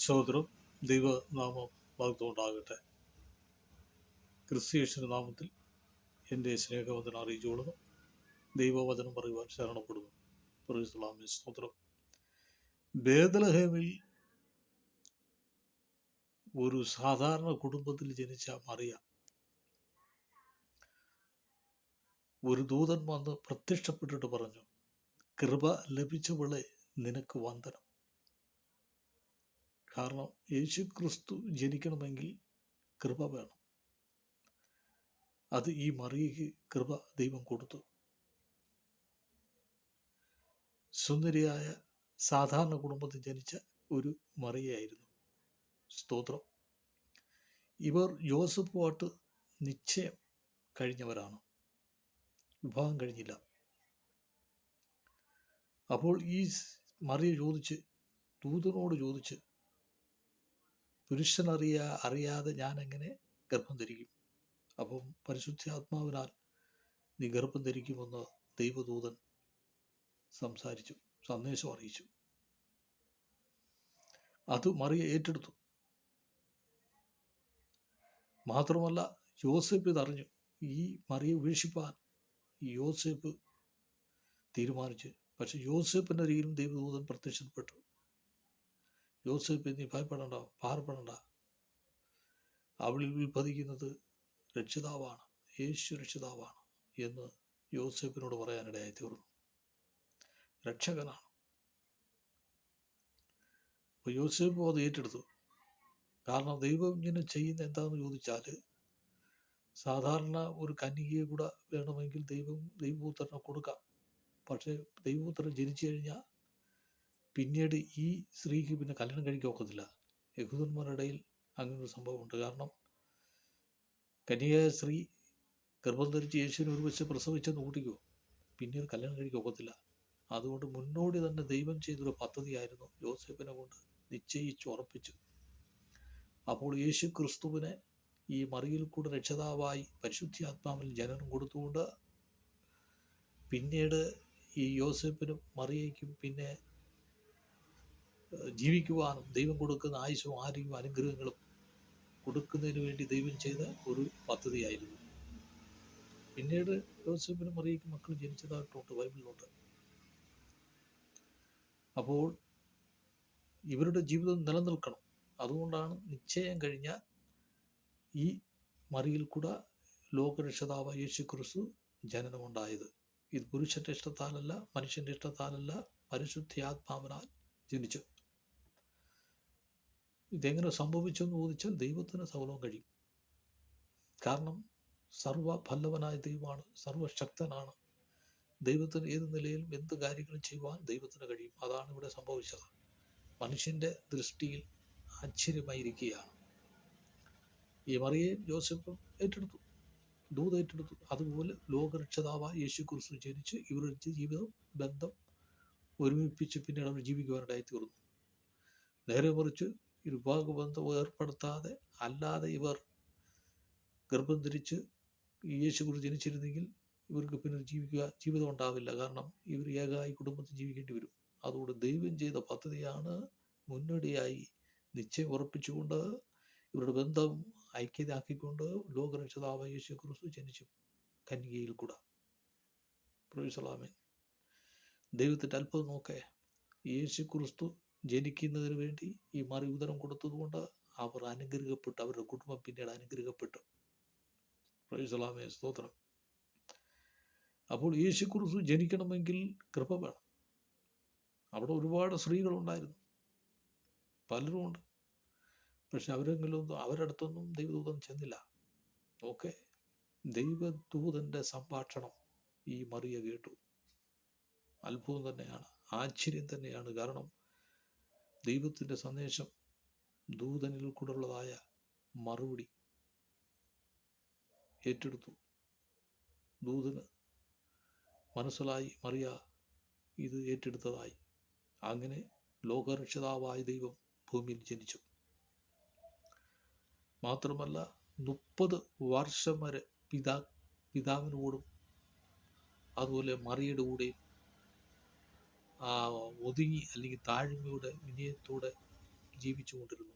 സഹോദരം ദൈവനാമം വാഗ്ദുണ്ടാകട്ടെ ക്രിസ്തീയശന്റെ നാമത്തിൽ എന്റെ സ്നേഹവചനം അറിയിച്ചുകൊള്ളുന്നു. ദൈവവചനം പറയുവാൻ ശരണപ്പെടുന്നു. പ്രൊഫസലാമി സ്തോത്രം. ബേദലഹേമിൽ ഒരു സാധാരണ കുടുംബത്തിൽ ജനിച്ച മറിയ ഒരു ദൂതൻ വന്ന് പ്രത്യക്ഷപ്പെട്ടിട്ട് പറഞ്ഞു കൃപ ലഭിച്ചവളെ നിനക്ക് വന്ദനം. കാരണം യേശു ക്രിസ്തു ജനിക്കണമെങ്കിൽ കൃപ വേണം. അത് ഈ മറിയയ്ക്ക് കൃപ ദൈവം കൊടുത്തു. സുന്ദരിയായ സാധാരണ കുടുംബത്തിൽ ജനിച്ച ഒരു മറിയായിരുന്നു സ്തോത്രം. ഇവർ ജോസഫുമായിട്ട് നിശ്ചയം കഴിഞ്ഞവരാണ്. വിവാഹം കഴിഞ്ഞില്ല. അപ്പോൾ ഈ മറിയ ചോദിച്ച് ദൂതനോട് ചോദിച്ച് പുരുഷനറിയാ അറിയാതെ ഞാൻ എങ്ങനെ ഗർഭം ധരിക്കും? അപ്പം പരിശുദ്ധ ആത്മാവിനാൽ നീ ഗർഭം ധരിക്കുമെന്ന് ദൈവദൂതൻ സംസാരിച്ചു സന്ദേശം അറിയിച്ചു. അത് മറിയ ഏറ്റെടുത്തു. മാത്രമല്ല യോസേപ്പ് ഇതറിഞ്ഞു ഈ മറിയെ ഉപേക്ഷിപ്പാൻ യോസേപ്പ് തീരുമാനിച്ചു. പക്ഷെ യോസേപ്പിന്റെ അരികിലും ദൈവദൂതൻ പ്രത്യക്ഷപ്പെട്ടു. യോസേപ്പ് നീ ഭയപ്പെടണ്ട ഭാരപ്പെടണ്ട. അവളിൽ ഉൽപ്പതിക്കുന്നത് രക്ഷിതാവാണ് യേശു രക്ഷിതാവാണ് എന്ന് യോസേപ്പിനോട് പറയാനിടയായി തീർന്നു. രക്ഷകനാണ്. അപ്പോൾ യോസേപ്പ് അത് ഏറ്റെടുത്തു. കാരണം ദൈവം ഇങ്ങനെ ചെയ്യുന്ന എന്താണെന്ന് ചോദിച്ചാൽ സാധാരണ ഒരു കന്യകയെ കൂടെ വേണമെങ്കിൽ ദൈവം ദൈവപുത്രനെ കൊടുക്കാം. പക്ഷേ ദൈവപുത്രൻ ജനിച്ചു കഴിഞ്ഞാൽ പിന്നീട് ഈ സ്ത്രീക്ക് പിന്നെ കല്യാണം കഴിക്കാൻ ഒക്കത്തില്ല യഹൂദന്മാരുടെ ഇടയിൽ അങ്ങനെ ഒരു സംഭവമുണ്ട്. കാരണം കന്യക സ്ത്രീ ഗർഭം ധരിച്ച് യേശുവിനെ ഒരു വെച്ച് പ്രസവിച്ചെന്ന് കൂട്ടിക്കോ പിന്നീട് കല്യാണം കഴിക്കാൻ ഒക്കത്തില്ല അതുകൊണ്ട് മുന്നോടി തന്നെ ദൈവം ചെയ്തൊരു പദ്ധതിയായിരുന്നു യോസേപ്പിനെ കൊണ്ട് നിശ്ചയിച്ച് ഉറപ്പിച്ചു. അപ്പോൾ യേശു ക്രിസ്തുവിനെ ഈ മറിയിൽ കൂടെ രക്ഷിതാവായി പരിശുദ്ധാത്മാവിൽ ജനനം കൊടുത്തുകൊണ്ട് പിന്നീട് ഈ യോസഫിനും മറിയയ്ക്കും പിന്നെ ജീവിക്കുവാനും ദൈവം കൊടുക്കുന്ന ആയുസ്സും ആരോഗ്യവും അനുഗ്രഹങ്ങളും കൊടുക്കുന്നതിന് വേണ്ടി ദൈവം ചെയ്ത ഒരു പദ്ധതിയായിരുന്നു. പിന്നീട് ജോസഫിനും മറിയയ്ക്കും മക്കൾ ജനിച്ചതായിട്ടുണ്ട് ബൈബിളിലുണ്ട്. അപ്പോൾ ഇവരുടെ ജീവിതം നിലനിൽക്കണം. അതുകൊണ്ടാണ് നിശ്ചയം കഴിഞ്ഞ ഈ മറിയിൽ കൂടെ ലോകരക്ഷിതാവ് യേശു ക്രിസ്തു ജനനമുണ്ടായത്. ഇത് പുരുഷന്റെ ഇഷ്ടത്താലല്ല മനുഷ്യന്റെ ഇഷ്ടത്താലല്ല പരിശുദ്ധാത്മാവിനാൽ ജനിച്ചു. ഇതെങ്ങനെ സംഭവിച്ചു എന്ന് ചോദിച്ചാൽ ദൈവത്തിന് സകലവും കഴിയും. കാരണം സർവഫലവനായ ദൈവമാണ് സർവശക്തനാണ് ദൈവത്തിന് ഏത് നിലയിലും എന്ത് കാര്യങ്ങളും ചെയ്യുവാൻ ദൈവത്തിന് കഴിയും. അതാണ് ഇവിടെ സംഭവിച്ചത്. മനുഷ്യന്റെ ദൃഷ്ടിയിൽ ആശ്ചര്യമായിരിക്കുകയാണ്. ഈ മറിയെ ജോസഫും ഏറ്റെടുത്തു ദൂത് ഏറ്റെടുത്തു. അതുപോലെ ലോകരക്ഷിതാവായ യേശു ക്രിസ്തു ജനിച്ച് ഇവരുടെ ജീവിതം ബന്ധം ഒരുമിപ്പിച്ച് പിന്നീട് അവർ ജീവിക്കുവാനിടയായി തീർന്നു നേരെ മറിച്ച് ഈ വിവാഹബന്ധം ഏർപ്പെടുത്താതെ അല്ലാതെ ഇവർ ഗർഭം ധരിച്ച് യേശു കുറിച്ച് ജനിച്ചിരുന്നെങ്കിൽ ഇവർക്ക് പിന്നെ ജീവിക്കുക ജീവിതം ഉണ്ടാവില്ല. കാരണം ഇവർ ഏകായി കുടുംബത്തിൽ ജീവിക്കേണ്ടി വരും. അതുകൊണ്ട് ദൈവം ചെയ്ത പദ്ധതിയാണ് മുന്നോടിയായി നിശ്ചയം ഉറപ്പിച്ചുകൊണ്ട് ഇവരുടെ ബന്ധം ഐക്യതാക്കിക്കൊണ്ട് ലോകരക്ഷിതാവ് യേശു ക്രിസ്തു ജനിച്ചു. കന്യകയിൽ കൂടെ. പ്രൊഫസലാമൻ ദൈവത്തിന്റെ അത്ഭുതം നോക്കേ. യേശു ക്രിസ്തു ജനിക്കുന്നതിന് വേണ്ടി ഈ മറിയുദരം കൊടുത്തതുകൊണ്ട് അവർ അനുഗ്രഹിക്കപ്പെട്ടു അവരുടെ കുടുംബം പിന്നീട് അനുഗ്രഹിക്കപ്പെട്ടു പ്രൈസലാമേ സ്തോത്രം. അപ്പോൾ യേശു ക്രിസ്തു ജനിക്കണമെങ്കിൽ കൃപ വേണം. അവിടെ ഒരുപാട് സ്ത്രീകളുണ്ടായിരുന്നു പലരും ഉണ്ട്. പക്ഷെ അവരെങ്കിലും അവരടുത്തൊന്നും ദൈവദൂതൻ ചെന്നില്ല. ഓക്കെ? ദൈവദൂതന്റെ സംഭാഷണം ഈ മറിയ കേട്ടു. അത്ഭുതം തന്നെയാണ്. ആശ്ചര്യം തന്നെയാണ്. കാരണം ദൈവത്തിന്റെ സന്ദേശം ദൂതനിൽ കൂടെയുള്ളതായ മറുപടി ഏറ്റെടുത്തു. ദൂതന് മനസ്സിലായി മറിയ ഇത് ഏറ്റെടുത്തതായി. അങ്ങനെ ലോകരക്ഷിതാവായ ദൈവം ഭൂമിയിൽ ജനിച്ചു. മാത്രമല്ല മുപ്പത് വർഷം വരെ പിതാ പിതാവിനോടും അതുപോലെ മറിയുടെ കൂടെയും ഒതുങ്ങി അല്ലെങ്കിൽ താഴ്മയോടെ വിനയത്തോടെ ജീവിച്ചുകൊണ്ടിരുന്നു.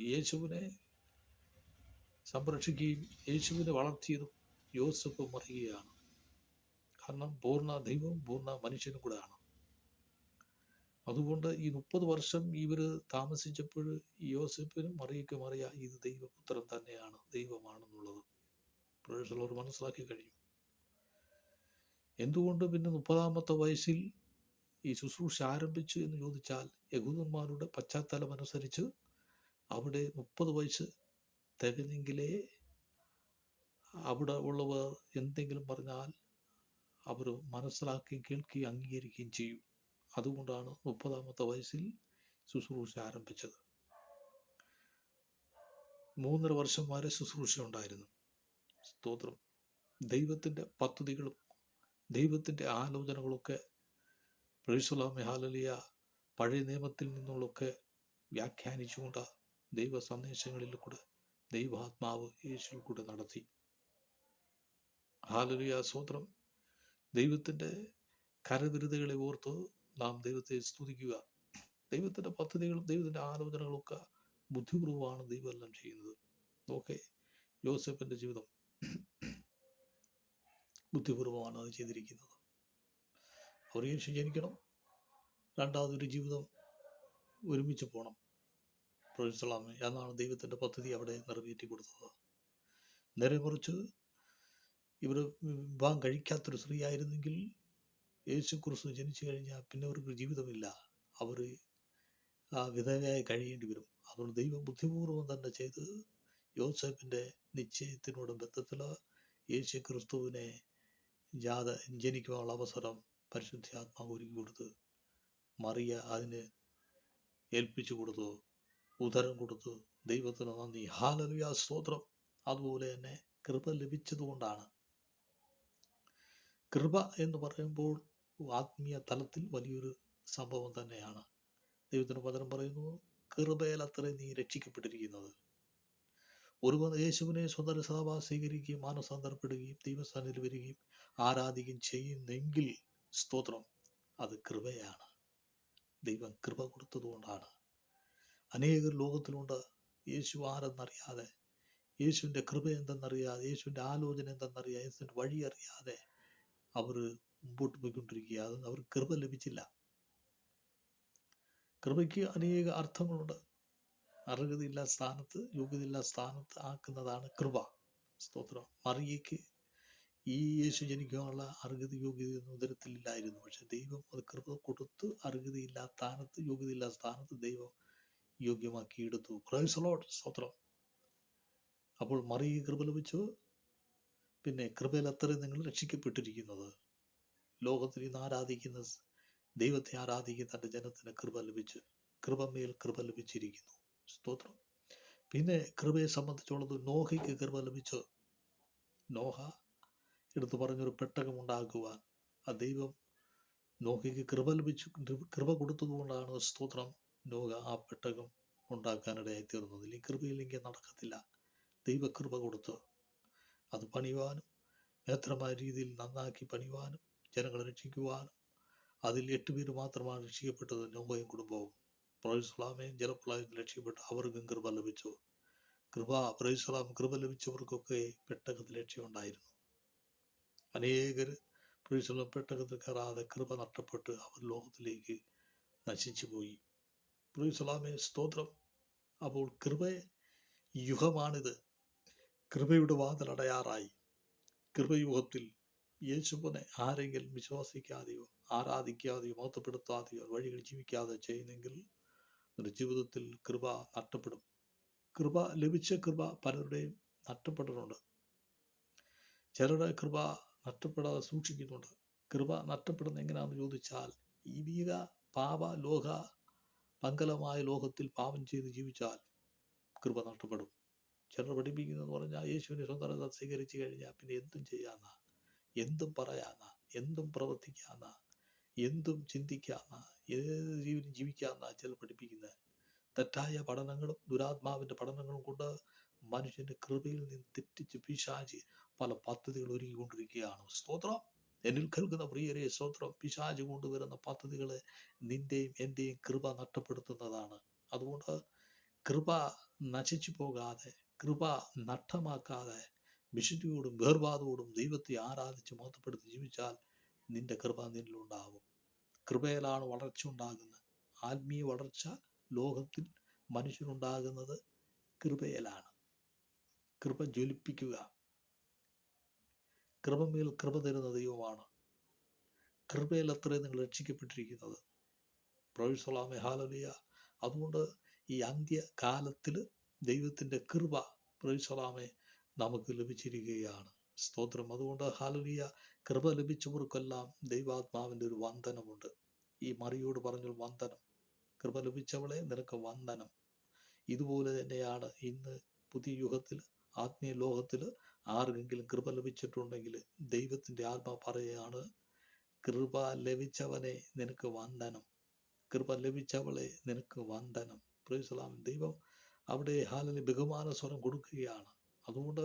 യേശുവിനെ സംരക്ഷിക്കുകയും യേശുവിനെ വളർത്തിയതും യോസഫ് മറിയുകയാണ്. കാരണം പൂർണ ദൈവം പൂർണ മനുഷ്യനും കൂടെയാണ്. അതുകൊണ്ട് ഈ മുപ്പത് വർഷം ഇവർ താമസിച്ചപ്പോൾ യോസഫിനും മറിയയ്ക്കും അറിയാം ഇത് ദൈവപുത്രൻ തന്നെയാണ് ദൈവമാണെന്നുള്ളത്. പ്രൊഫസർ മനസ്സിലാക്കി കഴിഞ്ഞു. എന്തുകൊണ്ട് പിന്നെ മുപ്പതാമത്തെ വയസ്സിൽ ഈ ശുശ്രൂഷ ആരംഭിച്ചു എന്ന് ചോദിച്ചാൽ യഹൂദന്മാരുടെ പശ്ചാത്തലം അനുസരിച്ച് അവിടെ മുപ്പത് വയസ്സ് തികഞ്ഞെങ്കിലേ അവിടെ ഉള്ളവർ എന്തെങ്കിലും പറഞ്ഞാൽ അവർ മനസ്സിലാക്കുകയും കേൾക്കുകയും അംഗീകരിക്കുകയും ചെയ്യും. അതുകൊണ്ടാണ് മുപ്പതാമത്തെ വയസ്സിൽ ശുശ്രൂഷ ആരംഭിച്ചത്. മൂന്നര വർഷം വരെ ശുശ്രൂഷ ഉണ്ടായിരുന്നു. സ്തോത്രം. ദൈവത്തിന്റെ പദ്ധതികളും ദൈവത്തിന്റെ ആലോചനകളൊക്കെ. പ്രൈസുലാമി മെഹാലലിയ പഴയ നിയമത്തിൽ നിന്നുള്ളൊക്കെ വ്യാഖ്യാനിച്ചുകൊണ്ട് ദൈവ സന്ദേശങ്ങളിൽ കൂടെ ദൈവാത്മാവ് യേശുവിൽ കൂടെ നടത്തി. ഹാലലിയ സ്വത്രം ദൈവത്തിന്റെ കരവിരുതകളെ ഓർത്ത് നാം ദൈവത്തെ സ്തുതിക്കുക. ദൈവത്തിന്റെ പദ്ധതികളും ദൈവത്തിന്റെ ആലോചനകളൊക്കെ ബുദ്ധിപൂർവമാണ് ദൈവം എല്ലാം ചെയ്യുന്നത്. ഓക്കെ ജോസഫിന്റെ ജീവിതം. ബുദ്ധിപൂർവമാണ് അത് ചെയ്തിരിക്കുന്നത്. യേശു ജനിക്കണം. രണ്ടാമതൊരു ജീവിതം ഒരുമിച്ച് പോകണം പ്രൊഫസലാമേ എന്നാണ് ദൈവത്തിന്റെ പദ്ധതി അവിടെ നിറവേറ്റി കൊടുത്തത്. നേരെ മറിച്ച് ഇവർ വിവാഹം കഴിക്കാത്തൊരു സ്ത്രീ ആയിരുന്നെങ്കിൽ യേശു കുറിച്ച് ജനിച്ചു കഴിഞ്ഞാൽ പിന്നെ അവർക്ക് ജീവിതമില്ല. അവർ ആ വിധവയായി കഴിയേണ്ടി വരും. അതുകൊണ്ട് ദൈവം ബുദ്ധിപൂർവം തന്നെ ചെയ്ത് യോസഫിന്റെ നിശ്ചയത്തിനോട് ബന്ധത്തിൽ യേശു ക്രിസ്തുവിനെ ജാത ജനിക്കുവാനുള്ള അവസരം പരിശുദ്ധാത്മാവ് ഒരുക്കി കൊടുത്ത് മറിയ അതിന് ഏൽപ്പിച്ചു കൊടുത്തു ഉദരം കൊടുത്തു. ദൈവത്തിന് നന്ദി. ഹാലലുയ സ്തോത്രം. അതുപോലെ തന്നെ കൃപ ലഭിച്ചതുകൊണ്ടാണ്. കൃപ എന്ന് പറയുമ്പോൾ ആത്മീയ തലത്തിൽ വലിയൊരു സംഭവം തന്നെയാണ്. ദൈവത്തിന് പകരം പറയുന്നു കൃപയിൽ അത്രയും നീ രക്ഷിക്കപ്പെട്ടിരിക്കുന്നത്. ഒരുവൻ യേശുവിനെ സ്വന്തം സഭ സ്വീകരിക്കുകയും മാനസാന്തരപ്പെടുകയും ദൈവസ്ഥാനത്തിൽ വരികയും ആരാധിക്കുകയും ചെയ്യുന്നെങ്കിൽ സ്തോത്രം. അത് കൃപയാണ്. ദൈവം കൃപ കൊടുത്തതുകൊണ്ടാണ്. അനേകർ ലോകത്തിലുണ്ട്. യേശു ആരെന്നറിയാതെ യേശുവിന്റെ കൃപ എന്തെന്നറിയാതെ യേശുവിന്റെ ആലോചന എന്തെന്നറിയാതെ യേശുവിന്റെ വഴി അറിയാതെ അവർ മുമ്പോട്ട് പോയിക്കൊണ്ടിരിക്കുക അത് അവർക്ക് കൃപ ലഭിച്ചില്ല. കൃപയ്ക്ക് അനേക അർത്ഥങ്ങളുണ്ട്. അർഹതയില്ല സ്ഥാനത്ത് യോഗ്യതയില്ല സ്ഥാനത്ത് ആക്കുന്നതാണ് കൃപ. സ്തോത്രം. മറിയയ്ക്ക് ഈ യേശു ജനിക്കാനുള്ള അർഹത യോഗ്യതയൊന്നും ഉദരത്തിലില്ലായിരുന്നു പക്ഷെ ദൈവം അത് കൃപ കൊടുത്ത് അർഹതയില്ലാ സ്ഥാനത്ത് യോഗ്യതയില്ല സ്ഥാനത്ത് ദൈവം യോഗ്യമാക്കി എടുത്തു പ്രൈസലോട്ട് സ്തോത്രം. അപ്പോൾ മറിയ കൃപ ലഭിച്ചു. പിന്നെ കൃപയിൽ അത്രയും നിങ്ങൾ രക്ഷിക്കപ്പെട്ടിരിക്കുന്നത്. ലോകത്തിൽ ഇന്ന് ആരാധിക്കുന്ന ദൈവത്തെ ആരാധിക്കുന്ന തന്റെ ജനത്തിന് കൃപ ലഭിച്ച്. കൃപമേൽ കൃപ ലഭിച്ചിരിക്കുന്നു. സ്തോത്രം. പിന്നെ കൃപയെ സംബന്ധിച്ചുള്ളത് നോഹയ്ക്ക് കൃപ ലഭിച്ചു. നോഹ എടുത്തു പറഞ്ഞൊരു പെട്ടകം ഉണ്ടാക്കുവാൻ. ആ ദൈവം നോഹയ്ക്ക് കൃപ ലഭിച്ചു കൃപ കൊടുത്തതുകൊണ്ടാണ് സ്തോത്രം നോഹ ആ പെട്ടകം ഉണ്ടാക്കാനിടയായി തീർന്നത്. ഇല്ലെങ്കിൽ കൃപയില്ലെങ്കിൽ നടക്കത്തില്ല. ദൈവകൃപ കൊടുത്ത്. അത് പണിയുവാനും നേത്രമായ രീതിയിൽ നന്നാക്കി പണിയുവാനും ജനങ്ങളെ രക്ഷിക്കുവാനും അതിൽ എട്ട് പേര് മാത്രമാണ് രക്ഷിക്കപ്പെട്ടത് നോഹയും കുടുംബവും. പ്രൊയ്സ്ലാമയും ജലപ്രളയം ലക്ഷ്യപ്പെട്ട് അവർക്കും കൃപ ലഭിച്ചു. കൃപ പ്രൈസ്ലാം കൃപ ലഭിച്ചവർക്കൊക്കെ പെട്ടകത്തിൽ ലക്ഷ്യമുണ്ടായിരുന്നു അനേകർ പ്രൈസ്ലാം പെട്ടകത്തിൽ കയറാതെ കൃപ നഷ്ടപ്പെട്ട് അവർ ലോകത്തിലേക്ക് നശിച്ചു പോയി പ്രൈസ്ലാമേ സ്തോത്രം. അപ്പോൾ കൃപ യുഗമാണിത്. കൃപയുടെ വാതിലടയാറായി കൃപയുഗത്തിൽ യേശുവിനെ ആരെങ്കിലും വിശ്വസിക്കാതെയോ ആരാധിക്കാതെയോ മഹത്വപ്പെടുത്താതെയോ വഴികൾ ജീവിക്കാതെ ചെയ്യുന്നെങ്കിൽ നിന്റെ ജീവിതത്തിൽ കൃപ നഷ്ടപ്പെടും. കൃപ ലഭിച്ച കൃപ പലരുടെയും നഷ്ടപ്പെട്ടിട്ടുണ്ട് ചിലരുടെ കൃപ നഷ്ടപ്പെടാതെ സൂക്ഷിക്കുന്നുണ്ട്. കൃപ നഷ്ടപ്പെടുന്ന എങ്ങനെയാണെന്ന് ചോദിച്ചാൽ ഈ വീക പാപ ലോക മംഗലമായ ലോകത്തിൽ പാപം ചെയ്ത് ജീവിച്ചാൽ കൃപ നഷ്ടപ്പെടും. ചിലർ പഠിപ്പിക്കുന്നതെന്ന് പറഞ്ഞാൽ യേശുവിനെ സ്വന്തം സ്വീകരിച്ചു കഴിഞ്ഞാൽ പിന്നെ എന്തും ചെയ്യാന്ന എന്തും പറയാന്ന എന്തും പ്രവർത്തിക്കാന്ന എന്തും ചിന്തിക്കാം ഏത് ജീവിതം ജീവിക്കാന്ന ചിലർ പഠിപ്പിക്കുന്നത് തെറ്റായ പഠനങ്ങളും ദുരാത്മാവിന്റെ പഠനങ്ങളും കൊണ്ട് മനുഷ്യന്റെ കൃപയിൽ നിന്ന് തെറ്റിച്ച് പിശാചി പല പദ്ധതികൾ ഒരുക്കിക്കൊണ്ടിരിക്കുകയാണ്. സ്തോത്രം. എന്നിൽ കേൾക്കുന്ന പ്രിയരെ സ്തോത്രം. പിശാച് കൊണ്ടുവരുന്ന പദ്ധതികളെ നിന്റെയും എന്റെയും കൃപ നഷ്ടപ്പെടുത്തുന്നതാണ്. അതുകൊണ്ട് കൃപ നശിച്ചു പോകാതെ കൃപ നഷ്ടമാക്കാതെ വിശുദ്ധിയോടും വേർപാതോടും ദൈവത്തെ ആരാധിച്ച് മോത്തപ്പെടുത്തി ജീവിച്ചാൽ നിന്റെ കൃപ നിന്നിലുണ്ടാകും കൃപയിലാണ് വളർച്ച ഉണ്ടാകുന്നത്. ആത്മീയ വളർച്ച ലോകത്തിൽ മനുഷ്യനുണ്ടാകുന്നത് കൃപയിലാണ്. കൃപ ജ്വലിപ്പിക്കുക. കൃപമേൽ കൃപ തരുന്ന ദൈവമാണ്. കൃപയിൽ അത്രയും നിങ്ങൾ രക്ഷിക്കപ്പെട്ടിരിക്കുന്നത്. പ്രൊഫസലാമെ ഹാലലിയ അതുകൊണ്ട് ഈ അന്ത്യകാലത്തിൽ ദൈവത്തിന്റെ കൃപ പ്രൊഫസലാമെ നമുക്ക് ലഭിച്ചിരിക്കുകയാണ്. സ്തോത്രം. അതുകൊണ്ട് ഹാലലിയ കൃപ ലഭിച്ചവർക്കെല്ലാം ദൈവാത്മാവിന്റെ ഒരു വന്ദനമുണ്ട്. ഈ മറിയോട് പറഞ്ഞു വന്ദനം. കൃപ ലഭിച്ചവളെ നിനക്ക് വന്ദനം. ഇതുപോലെ തന്നെയാണ് ഇന്ന് പുതിയ യുഗത്തിൽ ആത്മീയ ലോകത്തിൽ ആർക്കെങ്കിലും കൃപ ലഭിച്ചിട്ടുണ്ടെങ്കിൽ ദൈവത്തിന്റെ ആത്മ പറയുകയാണ് കൃപ ലഭിച്ചവനെ നിനക്ക് വന്ദനം. കൃപ ലഭിച്ചവളെ നിനക്ക് വന്ദനം. പ്രൈസലാം ദൈവം അവിടെ ഹാലിന് ബഹുമാന സ്വരം കൊടുക്കുകയാണ്. അതുകൊണ്ട്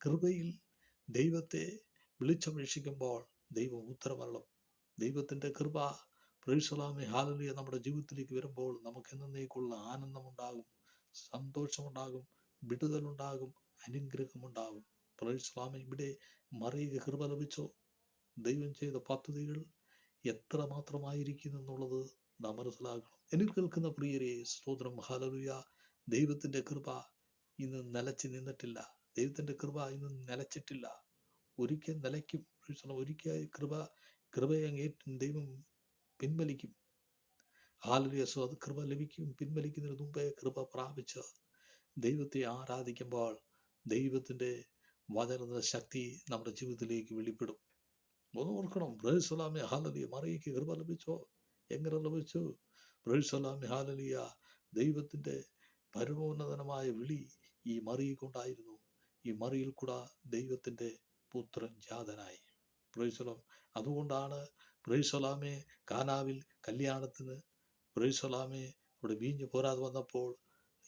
കൃപയിൽ ദൈവത്തെ വിളിച്ചപേക്ഷിക്കുമ്പോൾ ദൈവം ഉത്തരമരണം ദൈവത്തിന്റെ കൃപ പ്രീസ്വലാമി ഹാലലിയ. നമ്മുടെ ജീവിതത്തിലേക്ക് വരുമ്പോൾ നമുക്ക് എന്നേക്കുള്ള ആനന്ദമുണ്ടാകും സന്തോഷമുണ്ടാകും വിടുതലുണ്ടാകും അനുഗ്രഹമുണ്ടാകും. പ്രൈസലാമെ ഇവിടെ മറിയ കൃപ ലഭിച്ചോ? ദൈവം ചെയ്ത പദ്ധതികൾ എത്ര മാത്രമായിരിക്കുന്നു എന്നുള്ളത് നാം മനസ്സിലാക്കണം എനിക്ക് കേൾക്കുന്ന പ്രിയരെ സ്തോത്രം ഹാലലുയ. ദൈവത്തിന്റെ കൃപ ഇന്ന് നിലച്ചു നിന്നിട്ടില്ല. ദൈവത്തിന്റെ കൃപ ഇന്ന് നിലച്ചിട്ടില്ല. ഒരിക്കൽ നിലയ്ക്കും ഒരിക്കൽ കൃപ കൃപയെ അങ്ങേറ്റും ദൈവം പിൻവലിക്കും. ഹാലലുയ അത് കൃപ ലഭിക്കും. പിൻവലിക്കുന്നതിന് മുമ്പേ കൃപ പ്രാപിച്ച് ദൈവത്തെ ആരാധിക്കുമ്പോൾ ദൈവത്തിന്റെ വചന ശക്തി നമ്മുടെ ജീവിതത്തിലേക്ക് വെളിപ്പെടും. ഒന്ന് ഓർക്കണം ബ്രഹ്സലാമി ഹാലലിയ മറിയയ്ക്ക് കൃപ ലഭിച്ചോ? എങ്ങനെ ലഭിച്ചു? ബ്രഹ്സലാമി ഹാലലിയ ദൈവത്തിന്റെ പരമോന്നതനമായ വിളി ഈ മറിയിൽ കൊണ്ടായിരുന്നു ഈ മറിയിൽ കൂടെ ദൈവത്തിന്റെ പുത്രൻ ജാതനായി. പ്രൈസലം അതുകൊണ്ടാണ് പ്രൈസലാമെ കാനാവിൽ കല്യാണത്തിന് പ്രൈസലാമെ അവിടെ വീഞ്ഞു പോരാതെ വന്നപ്പോൾ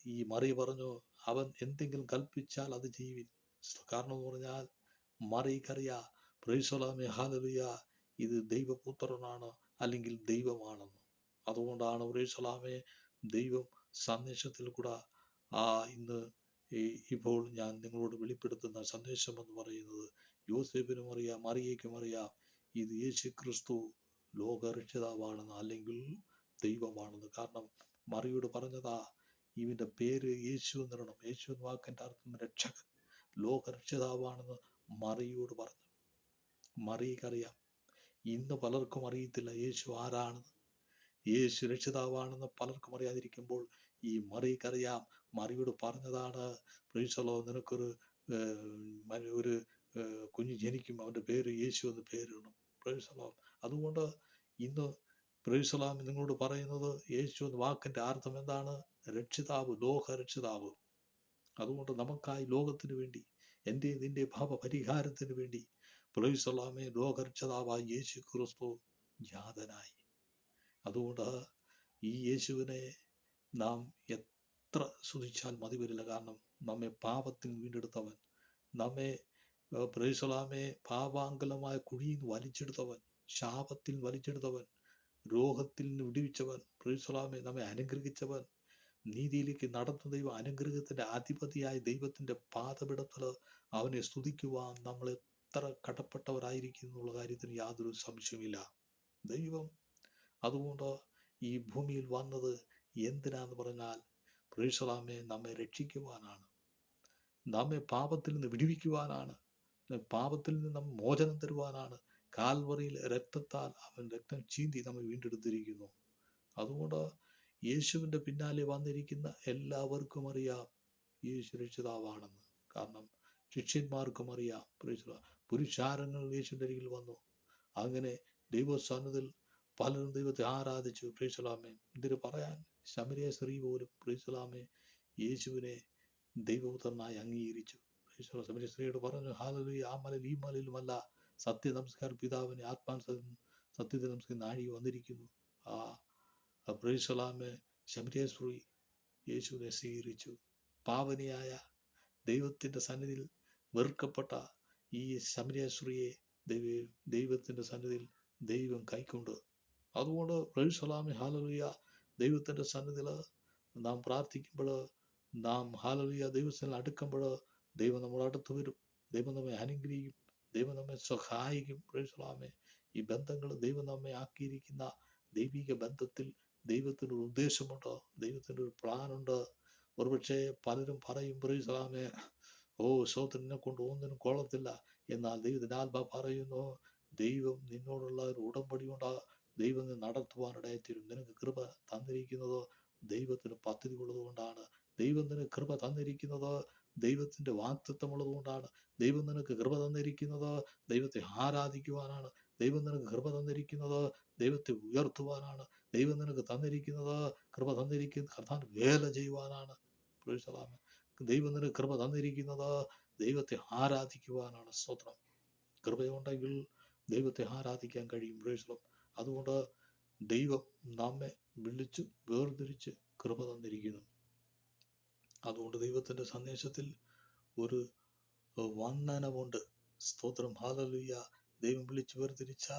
ഈ മറി പറഞ്ഞു അവൻ എന്തെങ്കിലും കൽപ്പിച്ചാൽ അത് ജീവിൻ കാരണം എന്ന് പറഞ്ഞാൽ മറിക്കറിയ പ്രൈസലാമെ ഹാലറിയ ഇത് ദൈവപുത്രനാണ് അല്ലെങ്കിൽ ദൈവമാണെന്ന്. അതുകൊണ്ടാണ് പ്രൈസലാമെ ദൈവം സന്ദേശത്തിൽ കൂടെ ആ ഇന്ന് ഇപ്പോൾ ഞാൻ നിങ്ങളോട് വെളിപ്പെടുത്തുന്ന സന്ദേശം എന്ന് പറയുന്നത് യോസേഫിനും അറിയാം മറിയയ്ക്കും അറിയാം. ഇത് യേശു ക്രിസ്തു ലോകരക്ഷിതാവാണെന്ന് അല്ലെങ്കിൽ ദൈവമാണെന്ന്. കാരണം മറിയോട് പറഞ്ഞതാ ഇവന്റെ പേര് യേശു എന്നിടണം യേശു എന്ന വാക്കിന്റെ അർത്ഥം രക്ഷകൻ ലോകരക്ഷിതാവാണെന്ന് മറിയോട് പറഞ്ഞു. മറിയക്കറിയാം ഇന്ന് പലർക്കും അറിയത്തില്ല യേശു ആരാണെന്ന്. യേശു രക്ഷിതാവാണെന്ന് പലർക്കും അറിയാതിരിക്കുമ്പോൾ ഈ മറിയക്കറിയാം. മറിയോട് പറഞ്ഞതാണ് പ്രീസലോ നിനക്കൊരു ഒരു കുഞ്ഞു ജനിക്കും അവന്റെ പേര് യേശു എന്ന് പേരിടണം. പ്രൈസലോ അതുകൊണ്ട് ഇന്ന് പ്രൈസലാം നിങ്ങളോട് പറയുന്നത് യേശു എന്ന വാക്കിന്റെ അർത്ഥം എന്താണ്? രക്ഷിതാവ് ലോക രക്ഷിതാവ്. അതുകൊണ്ട് നമുക്കായി ലോകത്തിന് വേണ്ടി എന്റെ നിന്റെ ഭാവ പരിഹാരത്തിന് വേണ്ടി പ്രൈസലാമെ ലോകരക്ഷിതാവായി യേശു ക്രിസ്തു ജാതനായി. അതുകൊണ്ട് ഈ യേശുവിനെ നാം എത്ര സ്തുതിച്ചാൽ മതി വരില്ല. കാരണം നമ്മെ പാപത്തിൽ വീണ്ടെടുത്തവൻ നമ്മെ പ്രൈസലാമെ പാപാങ്കലമായ കുഴിയിൽ നിന്ന് വലിച്ചെടുത്തവൻ ശാപത്തിൽ വലിച്ചെടുത്തവൻ രോഗത്തിൽ നിന്ന് വിടുവിച്ചവൻ പ്രൈസലാമെ നമ്മെ അനുഗ്രഹിച്ചവൻ നീതിയിലേക്ക് നടത്തുന്ന ദൈവം അനുഗ്രഹത്തിന്റെ അധിപതിയായ ദൈവത്തിന്റെ പാതപിടത്തിൽ അവനെ സ്തുതിക്കുവാൻ നമ്മൾ എത്ര കടപ്പെട്ടവരായിരിക്കും എന്നുള്ള കാര്യത്തിന് യാതൊരു സംശയമില്ല ദൈവം അതുകൊണ്ട് ഈ ഭൂമിയിൽ വന്നത് എന്തിനാന്ന് പറഞ്ഞാൽ പ്രേഷലാമെ നമ്മെ രക്ഷിക്കുവാനാണ്. നമ്മെ പാപത്തിൽ നിന്ന് വിടുവിക്കുവാനാണ്. പാപത്തിൽ നിന്ന് നമ്മൾ മോചനം തരുവാനാണ്. കാൽവറിയിൽ രക്തത്താൽ അവൻ രക്തം ചീന്തി നമ്മെ വീണ്ടെടുത്തിരിക്കുന്നു. അതുകൊണ്ട് യേശുവിന്റെ പിന്നാലെ വന്നിരിക്കുന്ന എല്ലാവർക്കും അറിയാം യേശു രക്ഷിതാവാണെന്ന്. കാരണം ശിഷ്യന്മാർക്കും അറിയാം. പുരുഷാരങ്ങൾ യേശുവിന്റെ അരികിൽ വന്നു. അങ്ങനെ ദൈവസ്ഥാനത്തിൽ പലരും ദൈവത്തെ ആരാധിച്ചു. പ്രീസലാമെ എന്തിനു പറയാൻ ശമരിയ സ്ത്രീ പോലും പ്രീസലാമെ യേശുവിനെ ദൈവപുത്രനായി അംഗീകരിച്ചു. ശമരിയ സ്ത്രീയോട് പറഞ്ഞു ഹാലലി ആ മലയിൽ ഈ മലയിലുമല്ല സത്യ നമസ്കാരം. പിതാവിനെ ആത്മാൻ സത്യത്തെ നമസ്കാരം നാഴി വന്നിരിക്കുന്നു. ആ പ്രീസലാമെ ശമരിയ സ്ത്രീ യേശുവിനെ സ്വീകരിച്ചു. പാവനിയായ ദൈവത്തിന്റെ സന്നിധിയിൽ വെറുക്കപ്പെട്ട ഈ ശമരിയ സ്ത്രീയെ ദൈവ ദൈവത്തിന്റെ സന്നിധിയിൽ ദൈവം കൈക്കൊണ്ട് അതുകൊണ്ട് പ്രൈസലാമി ഹാലലിയ ദൈവത്തിന്റെ സന്നിധിയിൽ നാം പ്രാർത്ഥിക്കുമ്പോൾ നാം ഹാലലിയ ദൈവത്തിൽ അടുക്കുമ്പോൾ ദൈവം നമ്മുടെ അടുത്ത് വരും. ദൈവം നമ്മെ അനുഗ്രഹിക്കും. ദൈവം നമ്മെ സഹായിക്കും. പ്രൈസലാമെ ഈ ബന്ധങ്ങൾ ദൈവം നമ്മെ ആക്കിയിരിക്കുന്ന ദൈവിക ബന്ധത്തിൽ ദൈവത്തിന് ഒരു ഉദ്ദേശമുണ്ട്. ദൈവത്തിന് ഒരു പ്ലാനുണ്ട്. ഒരുപക്ഷെ പലരും പറയും പ്രൈസലാമെ ഓ സോത്രനെ കൊണ്ട് ഒന്നിനും കൊള്ളത്തില്ല. എന്നാൽ ദൈവത്തിന്റെ ആത്മ പറയുന്നു ദൈവം നിന്നോടുള്ള ഒരു ഉടമ്പടി കൊണ്ട് ദൈവം നീ നടത്തുവാനിടയായിത്തീരും നിനക്ക് കൃപ തന്നിരിക്കുന്നത് ദൈവത്തിന് പദ്ധതി ഉള്ളതുകൊണ്ടാണ്. ദൈവം നിനക്ക് കൃപ തന്നിരിക്കുന്നത് ദൈവത്തിന്റെ വാക്തത്വമുള്ളത് കൊണ്ടാണ് ദൈവം നിനക്ക് കൃപ തന്നിരിക്കുന്നത് ദൈവത്തെ ആരാധിക്കുവാനാണ്. ദൈവം നിനക്ക് കൃപ തന്നിരിക്കുന്നത് ദൈവത്തെ ഉയർത്തുവാനാണ്. ദൈവം നിനക്ക് തന്നിരിക്കുന്നത് കൃപ തന്നിരിക്കുന്ന കർത്താൻ വേല ചെയ്യുവാനാണ്. ദൈവം നിനക്ക് കൃപ തന്നിരിക്കുന്നത് ദൈവത്തെ ആരാധിക്കുവാനാണ്. സ്വത്രം കൃപയുണ്ടെങ്കിൽ ദൈവത്തെ ആരാധിക്കാൻ കഴിയും. പ്രേഷണം അതുകൊണ്ട് ദൈവം നമ്മെ വിളിച്ച് വേർതിരിച്ച് കൃപ തന്നിരിക്കുന്നു. അതുകൊണ്ട് ദൈവത്തിന്റെ സന്ദേശത്തിൽ ഒരു വന്ദനമുണ്ട്. സ്തോത്രം. ഹാലലുയ്യ ദൈവം വിളിച്ച് വേർതിരിച്ച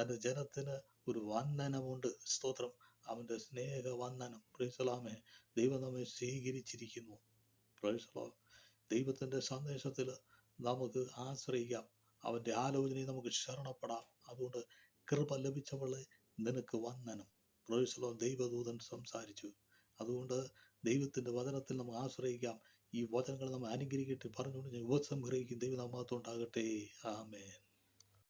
തന്റെ ജനത്തിന് ഒരു വന്ദനമുണ്ട്. സ്തോത്രം. അവന്റെ സ്നേഹ വന്ദനം. പ്രൈസലാമെ ദൈവം നമ്മെ സ്വീകരിച്ചിരിക്കുന്നു. പ്രൈസലോ ദൈവത്തിന്റെ സന്ദേശത്തിൽ നമുക്ക് ആശ്രയിക്കാം. അവന്റെ ആലോചനയെ നമുക്ക് ശരണപ്പെടാം. അതുകൊണ്ട് കൃപ ലഭിച്ചവളെ നിനക്ക് വന്ദനം. പ്രൊഫസലോ ദൈവദൂതൻ സംസാരിച്ചു. അതുകൊണ്ട് ദൈവത്തിന്റെ വചനത്തിൽ നമുക്ക് ആശ്രയിക്കാം. ഈ വചനങ്ങൾ നമ്മൾ അനുഗ്രഹിക്കട്ടെ. പറഞ്ഞുകൊണ്ട് ഞാൻ ഉപസംഹരിക്കും ദൈവനാമത്തുണ്ടാകട്ടെ ആമേൻ.